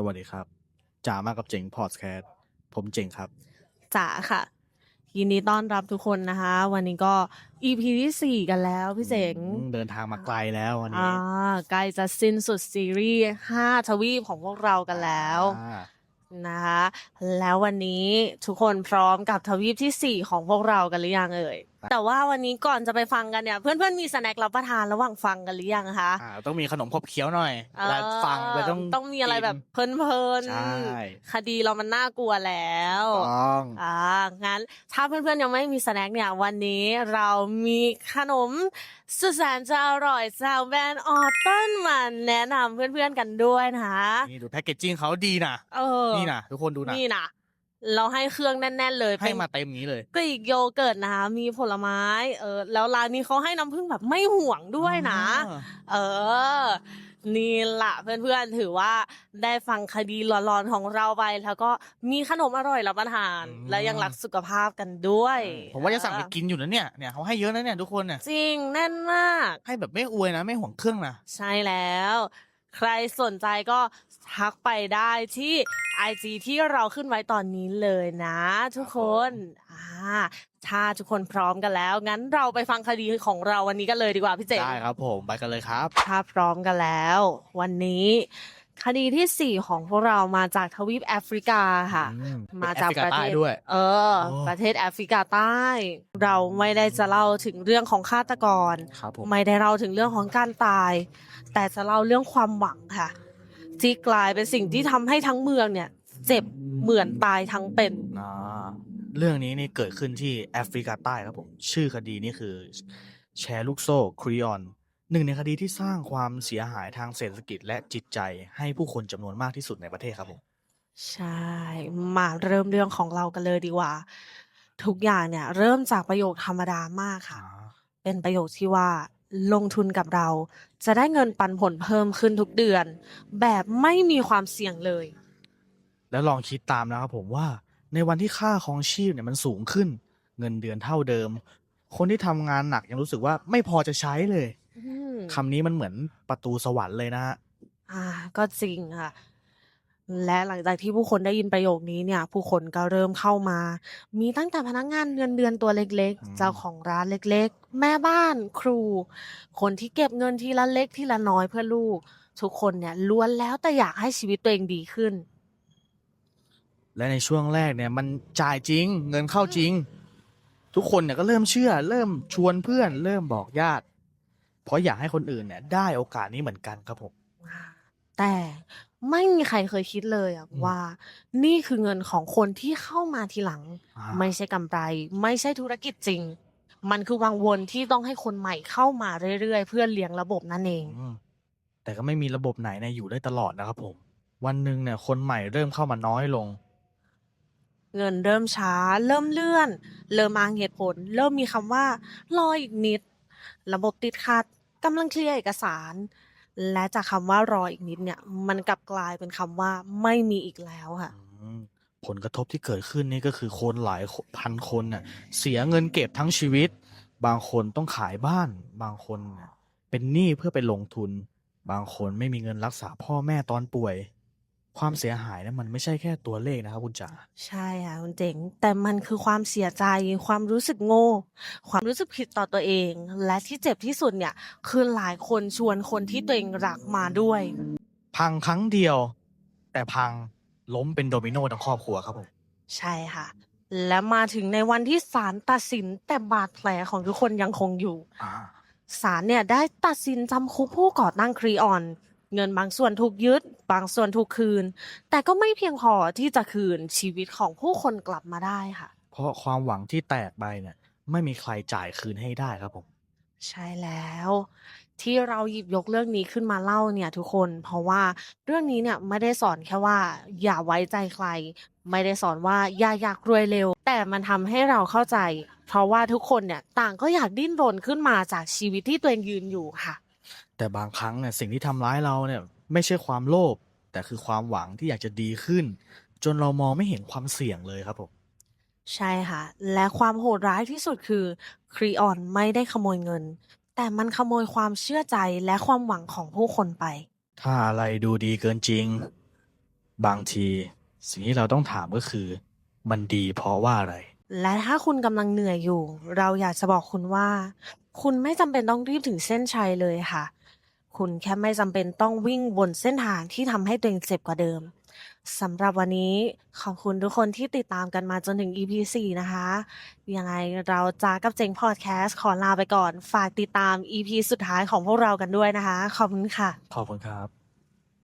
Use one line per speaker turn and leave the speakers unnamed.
สวัสดีครับจ๋ามากับเจ๋งพอดแคสต์ผมเจ๋งครับ
จ๋าค่ะ ยินดีต้อนรับทุกคนนะคะ วันนี้ก็ EP ที่4กันแล้วพี่เจ๋ง
อืมเดินทางมาไกลแล้ววัน
อ่า
นี้
ใกล้จะสิ้นสุดซีรีส์5ทวีปของพวกเรากันแล้ว
อ่า
นะคะแล้ววันนี้ทุกคนพร้อมกับทวีปที่4ของพวกเรากันหรือยังเอ่ยแต่ว่าวันนี้ก่อนจะไปฟังกันเนี่ย เพื่อนๆมีสแน็ครับประทานระหว่างฟังกันหรือยังคะ
อ่าต้องมีขนมขบเคี้ยวหน่อย
เออ
แล้วฟังไปต้อง
ต้องมีอะไรแบบเพลิน
ใช่
ๆคดีเรามันน่ากลัวแล้ว
ต้อง
อ่างั้นถ้าเพื่อนๆยังไม่มีสแน็คเนี่ยวันนี้เรามีขนมสุดแสนจะอร่อยจากแบรนด์ออตเติ้ลมาแนะนำเพื่อนๆกันด้วยนะคะ
นี่ดูแพคเกจจิ้งเขาดีนะ
เออ
นี่นะทุกคนดูนะ
นี่นะ เราให้เครื่องแน่น ๆ เลย
ให้
เป็น
มาเต็มนี้เลย
กรีกโยเกิร์ตนะคะมีผลไม้ เออ แล้วร้านนี้เขาให้น้ำผึ้งแบบไม่ห่วงด้วยนะ
อ่า
เออ นี่ละเพื่อนๆถือว่าได้ฟังคดีหลอนๆของเราไป แล้วก็มีขนมอร่อยรับประทาน และยังรักสุขภาพกันด้วย
ผมว่าจะสั่งไปกินอยู่นะเนี่ยเนี่ยเขาให้เยอะนะเนี่ยทุกคนเนี่ย
จริงแน่นมาก
ให้แบบไม่อวยนะ ไม่ห่วงเครื่องนะ
ใช่แล้ว ใครสนใจก็ทักไปได้ที่ IG ที่เราขึ้นไว้ตอนนี้เลยนะ ทุกคนอ่าถ้าทุกคนพร้อมกันแล้ว งั้นเราไปฟังคดีของเราวันนี้กันเลยดีกว่าพี่เจ๋ง
ได้ครับผมไปกันเลยครับ
ถ้าพร้อมกันแล้ว วันนี้ คดีที่4ของพวกเรามาจากทวีปแอฟริกาค่ะ
อืม
มาจาก
เป็นแอฟริกา
ประเทศ
ใต้ด้วย
เออ
โอ้
ประเทศแอฟริกาใต้ เราไม่ได้จะเล่าถึงเรื่องของฆาตกร
ครับผม
ไม่ได้เล่าถึงเรื่องของการตาย แต่จะเล่าเรื่องความหวังค่ะ ที่กลายเป็นสิ่งที่ทำให้ทั้งเมืองเนี่ย เจ็บเหมือนตายทั้งเป็น
อ่าเรื่องนี้นี่เกิดขึ้นที่แอฟริกาใต้ครับผม ชื่อคดีนี่คือ แชร์ลูกโซ่ครีออน หนึ่งในคดีที่สร้างความเสียหายทางเศรษฐกิจและจิตใจให้ผู้คนจำนวนมากที่สุดในประเทศครับผม
ใช่ มาเริ่มเรื่องของเรากันเลยดีกว่า ทุกอย่างเนี่ย เริ่มจากประโยคธรรมดามากค่ะ เป็นประโยคที่ว่าลงทุนกับเรา จะได้เงินปันผลเพิ่มขึ้นทุกเดือน แบบไม่มีความเสี่ยงเลย
แล้วลองคิดตามนะครับผมว่า ในวันที่ค่าของชีพเนี่ยมันสูงขึ้น เงินเดือนเท่าเดิม คนที่ทำงานหนักยังรู้สึกว่าไม่พอจะใช้เลย
อืม
คำนี้มันเหมือนประตูสวรรค์เลยนะฮะ
อ่า ก็จริงค่ะ และหลังจากที่ผู้คนได้ยินประโยคนี้เนี่ย ผู้คนก็เริ่มเข้ามา มีตั้งแต่พนักงานเงินเดือนตัวเล็ก
อืม
ๆเจ้าของร้านเล็กๆ แม่บ้านครู คนที่เก็บเงินทีละเล็กทีละน้อยเพื่อลูก ทุกคนเนี่ยล้วนแล้วแต่อยากให้ชีวิตตัวเองดีขึ้น
และในช่วงแรกเนี่ยมันจ่ายจริง เงินเข้าจริง ทุกคนเนี่ยก็เริ่มเชื่อ เริ่มชวนเพื่อน เริ่มบอกญาติ เพราะอยากให้คนอื่นเนี่ย ได้โอกาสนี้เหมือนกันครับผม
แต่ไม่มีใครเคยคิดเลยอะ
อืม
ว่า นี่คือเงินของคนที่เข้ามาทีหลัง
อ่า
ไม่ใช่กำไร ไม่ใช่ธุรกิจจริง มันคือวังวนที่ต้องให้คนใหม่เข้ามาเรื่อยๆ เพื่อเลี้ยงระบบนั่นเอง
อืมแต่ก็ไม่มีระบบไหนเนี่ยอยู่ได้ตลอดนะครับผม วันหนึ่งเนี่ยคนใหม่เริ่มเข้ามาน้อยลง
เงินเริ่มช้า เริ่มเลื่อน เริ่มอ้างเหตุผล เริ่มมีคำว่ารออีกนิด ระบบติดขัด กำลังเคลียร์เอกสาร และจากคำว่ารออีกนิดเนี่ย มันกลับกลายเป็นคำว่าไม่มีอีกแล้วค่ะ
ผลกระทบที่เกิดขึ้นนี่ก็คือคนหลายพันคนน่ะเสียเงินเก็บทั้งชีวิต บางคนต้องขายบ้าน บางคนเป็นหนี้เพื่อไปลงทุน บางคนไม่มีเงินรักษาพ่อแม่ตอนป่วย ความเสียหายนะมันไม่ใช่แค่ตัวเลขนะครับคุณจ๋า
ใช่ค่ะคุณเจ๋ง แต่มันคือความเสียใจ ความรู้สึกโง่ ความรู้สึกผิดต่อตัวเอง และที่เจ็บที่สุดเนี่ย คือหลายคนชวนคนที่ตัวเองรักมาด้วย
พังครั้งเดียว แต่พังล้มเป็นโดมิโนทั้งครอบครัวครับผม
ใช่ค่ะ และมาถึงในวันที่ศาลตัดสินแต่บาดแผลของทุกคนยังคงอยู่
อ่า
ศาลเนี่ยได้ตัดสินจำคุกผู้ก่อตั้งครีออน เงินบางส่วนถูกยึด บางส่วนถูกคืน แต่ก็ไม่เพียงพอที่จะคืนชีวิตของผู้คนกลับมาได้ค่ะ
เพราะความหวังที่แตกไปเนี่ยไม่มีใครจ่ายคืนให้ได้ครับผม
ใช่แล้ว ที่เราหยิบยกเรื่องนี้ขึ้นมาเล่าเนี่ยทุกคน เพราะว่าเรื่องนี้เนี่ยไม่ได้สอนแค่ว่า อย่าไว้ใจใคร ไม่ได้สอนว่าอย่าอยากรวยเร็ว แต่มันทำให้เราเข้าใจ เพราะว่าทุกคนเนี่ยต่างก็อยากดิ้นรนขึ้นมาจากชีวิตที่ตัวเองยืนอยู่ค่ะ
แต่บางครั้งเนี่ยสิ่งที่ทำร้ายเราเนี่ยไม่ใช่ความโลภแต่คือความหวังที่อยากจะดีขึ้น จนเรามองไม่เห็นความเสี่ยงเลยครับผม
ใช่ค่ะ และความโหดร้ายที่สุดคือครีออนไม่ได้ขโมยเงิน แต่มันขโมยความเชื่อใจและความหวังของผู้คนไป
ถ้าอะไรดูดีเกินจริง บางที สิ่งที่เราต้องถามก็คือ มันดีเพราะว่าอะไร
และถ้าคุณกำลังเหนื่อยอยู่ เราอยากจะบอกคุณว่า คุณไม่จำเป็นต้องรีบถึงเส้นชัยเลยค่ะ คุณแค่ไม่จำเป็นต้องวิ่งบนเส้นทางที่ทำให้ตัวเองเจ็บกว่าเดิมสำหรับวันนี้ขอบคุณทุกคนที่ติดตามกันมาจนถึง EP 4 นะคะ ยังไงเราจากับเจงพอดแคสต์ขอลาไปก่อน ฝากติดตาม EP สุดท้ายของพวกเรากันด้วยนะคะ ขอบคุณค่ะ
ขอบคุณครับ